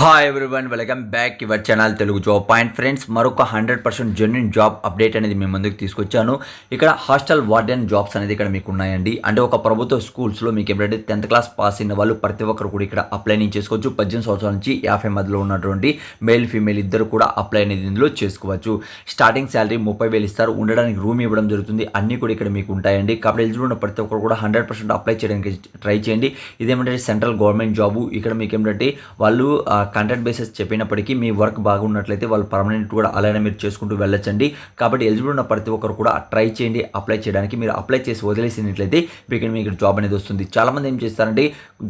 Hi everyone welcome back your channel Telugu job point friends మరొక hundred percent genuine job update అనేది మేము ముందుకు తీసుకొచ్చాను. ఇక్కడ హాస్టల్ వార్డెన్ జాబ్స్ అనేది ఇక్కడ మీకు ఉన్నాయండి అంటే ఒక ప్రభుత్వ స్కూల్స్లో మీకు ఎప్పుడైతే టెన్త్ క్లాస్ పాస్ అయిన వాళ్ళు ప్రతి ఒక్కరు కూడా ఇక్కడ అప్లై నేను చేసుకోవచ్చు. పద్దెనిమిది సంవత్సరాల నుంచి యాభై మధ్యలో ఉన్నటువంటి మేల్ ఫీమేల్ ఇద్దరు కూడా అప్లై అనేది ఇందులో చేసుకోవచ్చు. స్టార్టింగ్ శాలరీ ముప్పై వేలు ఇస్తారు. ఉండడానికి రూమ్ ఇవ్వడం జరుగుతుంది. అన్నీ కూడా ఇక్కడ మీకు ఉంటాయండి. కాబట్టి ఎలిజిబుల్ ఉన్న ప్రతి ఒక్కరు కూడా హండ్రెడ్ పర్సెంట్ అప్లై చేయడానికి ట్రై చేయండి. ఇదేమంటే సెంట్రల్ గవర్నమెంట్ జాబు ఇక్కడ మీకు ఏంటంటే వాళ్ళు కంటెంట్ బేసిస్ చెప్పినప్పటికీ మీ వర్క్ బాగున్నట్లయితే వాళ్ళు పర్మనెంట్ కూడా అలానే మీరు చేసుకుంటూ వెళ్ళొచ్చండి. కాబట్టి ఎలిజిబుల్ ఉన్న ప్రతి ఒక్కరు కూడా ట్రై చేయండి అప్లై చేయడానికి. మీరు అప్లై చేసి వదిలేసినట్లయితే మీకు మీకు జాబ్ అనేది వస్తుంది. చాలామంది ఏం చేస్తారంటే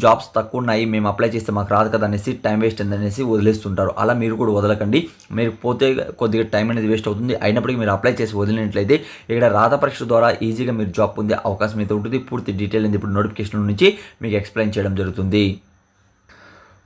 జాబ్స్ తక్కువ ఉన్నాయి మేము అప్లై చేస్తే మాకు రాదు కదా అనేసి టైం వేస్ట్ అనేసి వదిలేస్తుంటారు. అలా మీరు కూడా వదలకండి. మీరు పోతే కొద్దిగా టైం అనేది వేస్ట్ అవుతుంది. అయినప్పటికీ మీరు అప్లై చేసి వదిలినట్లయితే ఇక్కడ రాత పరీక్ష ద్వారా ఈజీగా మీరు జాబ్ పొందే అవకాశం అయితే ఉంటుంది. పూర్తి డీటెయిల్ అనేది ఇప్పుడు నోటిఫికేషన్ నుంచి మీకు ఎక్స్ప్లెయిన్ చేయడం జరుగుతుంది.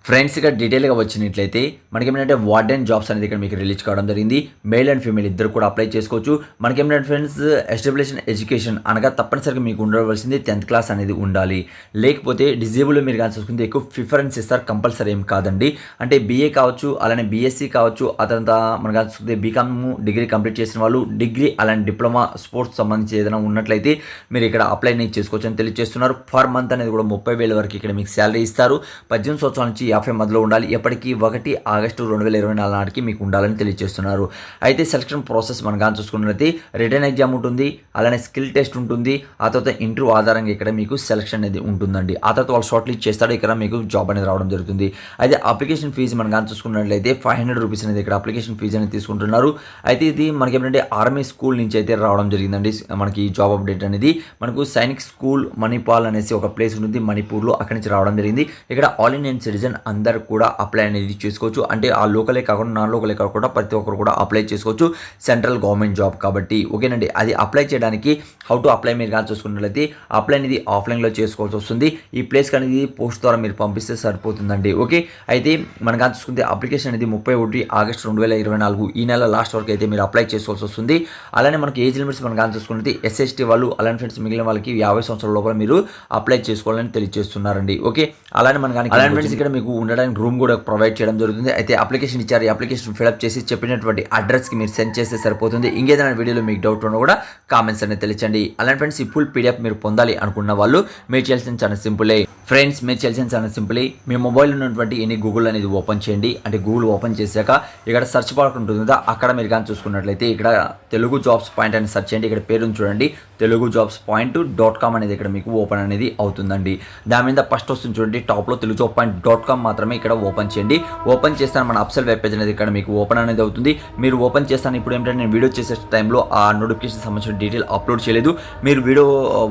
ఫ్రెండ్స్ ఇక్కడ డీటెయిల్గా వచ్చినట్లయితే మనకి ఏమిటంటే వార్డెన్ జాబ్స్ అనేది ఇక్కడ మీకు రిలీజ్ కావడం జరిగింది. మేల్ అండ్ ఫీమేల్ ఇద్దరు కూడా అప్లై చేసుకోవచ్చు. మనకి ఏమిటంటే ఫ్రెండ్స్ ఎస్టాబ్లిషన్ ఎడ్యుకేషన్ అనగా తప్పనిసరిగా మీకు ఉండవలసింది టెన్త్ క్లాస్ అనేది ఉండాలి. లేకపోతే డిజేబుల్ మీరు కానీ చూసుకుంటే ఎక్కువ ప్రిఫరెన్స్ ఇస్తారు కంపల్సరీ ఏం కాదండి. అంటే బీఏ కావచ్చు అలానే బీఎస్సీ కావచ్చు ఆ తర్వాత మనకు చూసుకుంటే బీకామ్ డిగ్రీ కంప్లీట్ చేసిన వాళ్ళు డిగ్రీ అలానే డిప్లొమా స్పోర్ట్స్ సంబంధించి ఏదైనా ఉన్నట్లయితే మీరు ఇక్కడ అప్లై అనేది చేసుకోవచ్చు అని తెలియజేస్తున్నారు. పర్ మంత్ అనేది కూడా ముప్పై వేల వరకు ఇక్కడ మీకు శాలరీ ఇస్తారు. పద్దెనిమిది సంవత్సరాల నుంచి యాభై మధ్యలో ఉండాలి. ఎప్పటికీ ఒకటి ఆగస్టు రెండు వేల ఇరవై నాలుగు నాటికి మీకు ఉండాలని తెలియజేస్తున్నారు. అయితే సెలక్షన్ ప్రాసెస్ మనం కానీ చూసుకున్నట్లయితే రిటర్న్ ఎగ్జామ్ ఉంటుంది అలానే స్కిల్ టెస్ట్ ఉంటుంది. ఆ తర్వాత ఇంటర్వ్యూ ఆధారంగా ఇక్కడ మీకు సెలక్షన్ అనేది ఉంటుందండి. ఆ తర్వాత వాళ్ళు షార్ట్ లిస్ట్ చేస్తాడు ఇక్కడ మీకు జాబ్ అనేది రావడం జరుగుతుంది. అయితే అప్లికేషన్ ఫీజు మనం కానీ చూసుకున్నట్లయితే ఫైవ్ హండ్రెడ్ రూపీస్ అనేది ఇక్కడ అప్లికేషన్ ఫీజు అనేది తీసుకుంటున్నారు. అయితే ఇది మనకి ఏంటంటే ఆర్మీ స్కూల్ నుంచి అయితే రావడం జరిగిందండి. మనకి జాబ్ అప్డేట్ అనేది మనకు సైనిక్ స్కూల్ మణిపాల్ అనేసి ఒక ప్లేస్ ఉంటుంది. మణిపూర్లో అక్కడి నుంచి రావడం జరిగింది. ఇక్కడ ఆల్ ఇండియన్ సిటిజన్ అందరు కూడా అప్లై అనేది చేసుకోవచ్చు. అంటే ఆ లోకలే కాకుండా నాన్ లోకలే కాకుండా ప్రతి ఒక్కరు కూడా అప్లై చేసుకోవచ్చు. సెంట్రల్ గవర్నమెంట్ జాబ్ కాబట్టి ఓకేనండి? అది అప్లై చేయడానికి హౌ టు అప్లై మీరు కానీ చూసుకున్నట్లయితే అప్లై అనేది ఆఫ్లైన్లో చేసుకోవాల్సి వస్తుంది. ఈ ప్లేస్కి అనేది పోస్ట్ ద్వారా మీరు పంపిస్తే సరిపోతుందండి. ఓకే? అయితే మనం కానీ చూసుకుంటే అప్లికేషన్ అనేది ముప్పై ఒకటి ఆగస్టు రెండు వేల ఇరవై నాలుగు ఈ నెల లాస్ట్ వరకు అయితే మీరు అప్లై చేసుకోవాల్సి వస్తుంది. అలానే మనకి ఏజ్ లిమిట్స్ మనం కానీ చూసుకున్నది ఎస్ఎస్టీ వాళ్ళు అలానే ఫ్రెండ్స్ మిగిలిన వాళ్ళకి యాభై సంవత్సరాల లోపల మీరు అప్లై చేసుకోవాలని తెలియజేస్తున్నారండి. ఓకే? అలానే మన కానీ అలానే ఫ్రెండ్స్ ఇక్కడ మీకు ఉండడానికి రూమ్ కూడా ప్రొవైడ్ చేయడం జరుగుతుంది. అయితే అప్లికేషన్ ఇచ్చారు ఈ అప్లికేషన్ ఫిలప్ చేసి చెప్పినటువంటి అడ్రస్కి మీరు సెండ్ చేస్తే సరిపోతుంది. ఇంకేదైనా వీడియోలో మీకు డౌట్ ఉన్నా కూడా కామెంట్స్ అనేది తెలియచండి అలాంటి ఫ్రెండ్స్ ఈ ఫుల్ పీడిఎఫ్ మీరు పొందాలి అనుకున్న వాళ్ళు మీరు చేయాల్సిన చాలా సింపులే ఫ్రెండ్స్ మీరు చేయాల్సిన చాలా సింపులే మీ మొబైల్ ఉన్నటువంటి ఎనీ గూగుల్ అనేది ఓపెన్ చేయండి. అంటే గూగుల్ ఓపెన్ చేశాక ఇక్కడ సెర్చ్ బార్ ఉంటుంది? కదా అక్కడ మీరు కానీ చూసుకున్నట్లయితే ఇక్కడ తెలుగు జాబ్స్ పాయింట్ అని సెర్చ్ చేయండి. ఇక్కడ పేరును చూడండి. Telugu jobs point dot com అనేది ఇక్కడ మీకు ఓపెన్ అనేది అవుతుందండి. దాని మీద ఫస్ట్ వస్తుంది చూడండి. టాప్లో Telugu job point dot com మాత్రమే ఇక్కడ ఓపెన్ చేయండి. ఓపెన్ చేస్తాను మన అప్సెల్ వెబ్ పేజ్ అనేది ఇక్కడ మీకు ఓపెన్ అనేది అవుతుంది. మీరు ఓపెన్ చేస్తాను. ఇప్పుడు ఏంటంటే నేను వీడియో చేసే టైంలో ఆ నోటిఫికేషన్ సంబంధించిన డీటెయిల్ అప్లోడ్ చేయలేదు. మీరు వీడియో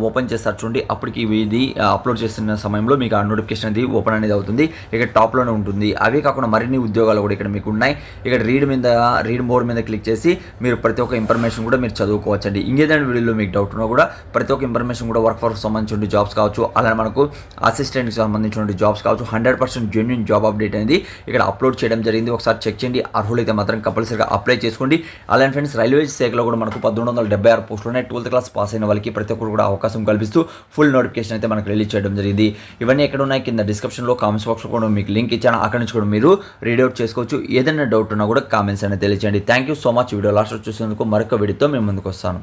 ఓపెన్ చేస్తారు చూడండి. అప్పటికి ఇది అప్లోడ్ చేస్తున్న సమయంలో మీకు ఆ నోటిఫికేషన్ అనేది ఓపెన్ అనేది అవుతుంది. ఇక్కడ టాప్లోనే ఉంటుంది. అవే కాకుండా మరిన్ని ఉద్యోగాలు కూడా ఇక్కడ మీకు ఉన్నాయి. ఇక్కడ రీడ్ మీద రీడ్ మోడ్ మీద క్లిక్ చేసి మీరు ప్రతి ఒక్క ఇన్ఫర్మేషన్ కూడా మీరు చదువుకోవచ్చు అండి ఇంకేదైనా వీడియోలో మీకు డౌట్ ఉన్నా కూడా ప్రతి ఒక్క ఇన్ఫర్మేషన్ కూడా వర్క్ ఫోర్స్ సంబంధించిన జాబ్స్ కావచ్చు. అలానే మనకు అసిస్టెంట్కి సంబంధించిన జాబ్స్ కావచ్చు. Hundred percent genuine job update అనేది ఇక్కడ అప్లోడ్ చేయడం జరిగింది. ఒకసారి చెక్ చేయండి. అర్హులైతే మాత్రం కంపల్సరీగా అప్లై చేసుకోండి. అలానే ఫ్రెండ్స్ రైల్వే శాఖలో కూడా మనకు పద్దెనిమిది వందల డెబ్బై ఆరు పోస్టులు ఉన్నాయి. ట్వెల్త్ క్లాస్ పాస్ అయిన వాళ్ళకి ప్రతి ఒక్కరు కూడా అవకాశం కల్పిస్తూ ఫుల్ నోటిఫికేషన్ అయితే మనకు రిలీజ్ చేయడం జరిగింది. ఇవన్నీ ఎక్కడ ఉన్నాయి? కింద డిస్క్రిప్షన్లో కామెంట్స్ బాక్స్లో కూడా మీకు లింక్ ఇచ్చాను. అక్కడ నుంచి కూడా మీరు రీడౌట్ చేసుకోవచ్చు. ఏదైనా డౌట్ ఉన్నా కూడా కామెంట్స్ అనేది తెలియజేయండి thank you so much video last చూసినందుకు మరొక వీడియోతో మేము ముందుకు వస్తాను.